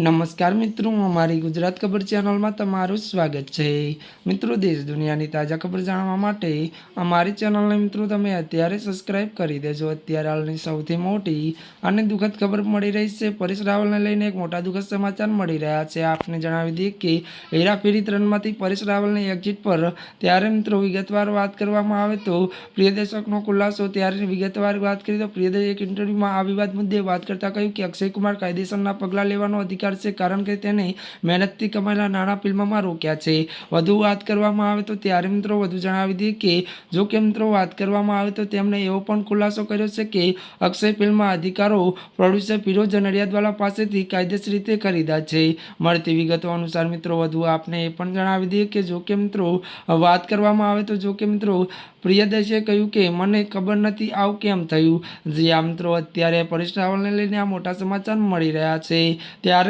નમસ્કાર મિત્રો, અમારી ગુજરાત ખબર ચેનલમાં તમારું સ્વાગત છે. મિત્રો, દેશ દુનિયાની તાજા ખબર જાણવા માટે અમારી ચેનલને મિત્રો તમે અત્યારે સબસ્ક્રાઇબ કરી દેજો. અત્યારે હાલની સૌથી મોટી અને દુઃખદ ખબર મળી રહી છે. પરેશ રાવલને લઈને એક મોટા દુઃખદ સમાચાર મળી રહ્યા છે. આપને જણાવી દઈએ કે હેરાફેરી ત્રણમાંથી પરેશ રાવલની એક્ઝિટ પર ત્યારે મિત્રો વિગતવાર વાત કરવામાં આવે તો પ્રિયદર્શકનો ખુલાસો, ત્યારે વિગતવાર વાત કરી તો પ્રિયદર્શક એક ઇન્ટરવ્યુમાં આ વિવાદ મુદ્દે વાત કરતા કહ્યું કે અક્ષય કુમાર કાયદેસરના પગલાં લેવાનો અધિકાર છે, કારણ કે તેને મહેનતથી કમાયેલા નાણાં ફિલ્મમાં રોક્યા છે. વધુ વાત કરવામાં આવે તો ત્યારે મિત્રો વધુ જણાવી દઈએ કે, જો કે મિત્રો વાત કરવામાં આવે તો તેમણે એવો પણ ખુલાસો કર્યો છે કે, અક્ષય ફિલ્મના અધિકારો પ્રોડ્યુસર ફિરોઝ નડિયાદવાલા પાસેથી કાયદેસર રીતે ખરીદ્યા છે. મળતી વિગતો અનુસાર મિત્રો વધુ આપને એ પણ જણાવી દઈએ કે, જો કે મિત્રો વાત કરવામાં આવે તો જો કે મિત્રો પ્રિયદર્શે કહ્યું કે, મને ખબર નથી આવું કેમ થયું? જે આ મિત્રો, અત્યારે પરેશ રાવલને લઈને આ મોટા સમાચાર મળી રહ્યા છે. ત્યારે